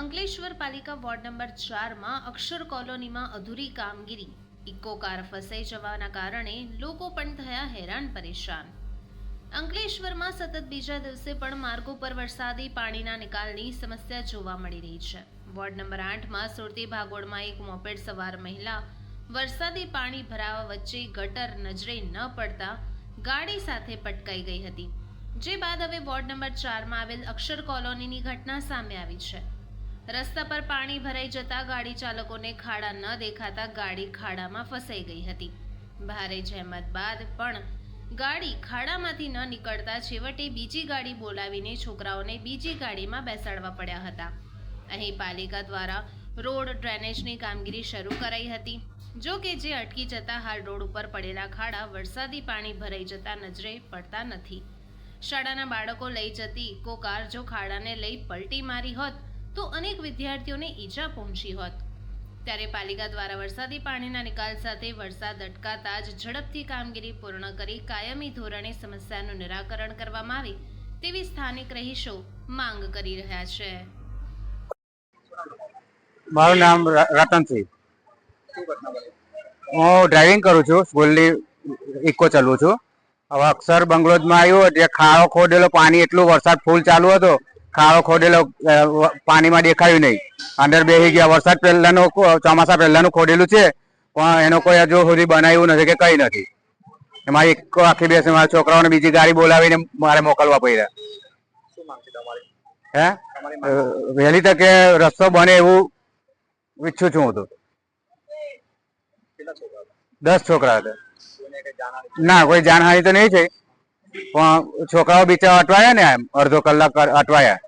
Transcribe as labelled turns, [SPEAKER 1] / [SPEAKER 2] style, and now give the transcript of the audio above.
[SPEAKER 1] અંકલેશ્વર પાલિકા ward number ચારમાં અક્ષર કોલોનીમાં અધૂરી કામગીરી. ઇકો કાર ફસાઈ જવાના કારણે લોકો પણ થયા હેરાન પરેશાન. અંકલેશ્વરમાં સતત બીજા દિવસે પણ માર્ગો પર વરસાદી પાણીના નિકાલની સમસ્યા જોવા મળી રહી છે. વોર્ડ નંબર આઠમાં સુરતી ભાગોળમાં એક મોપેડ સવાર મહિલા વરસાદી પાણી ભરાવા વચ્ચે ગટર નજરે ન પડતા ગાડી સાથે પટકાઈ ગઈ હતી. જે બાદ હવે વોર્ડ નંબર ચારમાં આવેલ અક્ષર કોલોનીની ઘટના સામે આવી છે. રસ્તા પર પાણી ભરાઈ જતા ગાડી ચાલકોને ખાડા ન દેખાતા ગાડી ખાડામાં ફસાઈ ગઈ હતી. ભારે જહેમત બાદ પણ ગાડી ખાડામાંથી ન નીકળતા છેવટે બીજી ગાડી બોલાવીને છોકરાઓને બીજી ગાડીમાં બેસાડવા પડ્યા હતા. અહીં પાલિકા દ્વારા રોડ ડ્રેનેજની કામગીરી શરૂ કરાઈ હતી. જો કે જે અટકી જતા હાલ રોડ ઉપર પડેલા ખાડા વરસાદી પાણી ભરાઈ જતા નજરે પડતા નથી. શાળાના બાળકો લઈ જતી ઇકો કાર જો ખાડાને લઈ પલટી મારી હોત તો અનેક વિદ્યાર્થીઓને ઈજા પહોંચી હોત. ત્યારે પાલિકા દ્વારા વરસાદી પાણીના નિકાલ સાથે વરસાદ અટકાતા જ ઝડપથી કામગીરી પૂર્ણ કરી કાયમી ધોરણે સમસ્યાનું નિરાકરણ કરવામાં આવે તેવી સ્થાનિક રહીશો માંગ કરી રહ્યા છે.
[SPEAKER 2] મારું નામ રતનસિંહ હું ડ્રાઇવિંગ કરું છું, સ્કૂલની ઇકો ચલું છું. હવે અક્ષર બંગલોઝમાં આવ્યું જે ખાડો ખોદેલો પાણી એટલું વરસાદ ફૂલ ચાલુ હતો ખાડો ખોદેલો પાણીમાં દેખાયું નહીં. અંદર બેસી ગયા. વરસાદ પહેલાનો ચોમાસા પહેલાનું ખોદેલું છે પણ એનો કોઈ હજુ સુધી બનાવ્યું નથી કે કઈ નથી. મારી એક આખી બેસે મારા છોકરાઓને બીજી ગાડી બોલાવીને મારે મોકલવા પડ્યા. હે? વહેલી તકે રસ્તો બને એવું ઈચ્છું છું હું તો. દસ છોકરા હતા. ના કોઈ જાનહાનિ તો નહીં થઈ પણ છોકરાઓ બિચારા અટવાયા ને એમ? અડધો કલાક અટવાયા.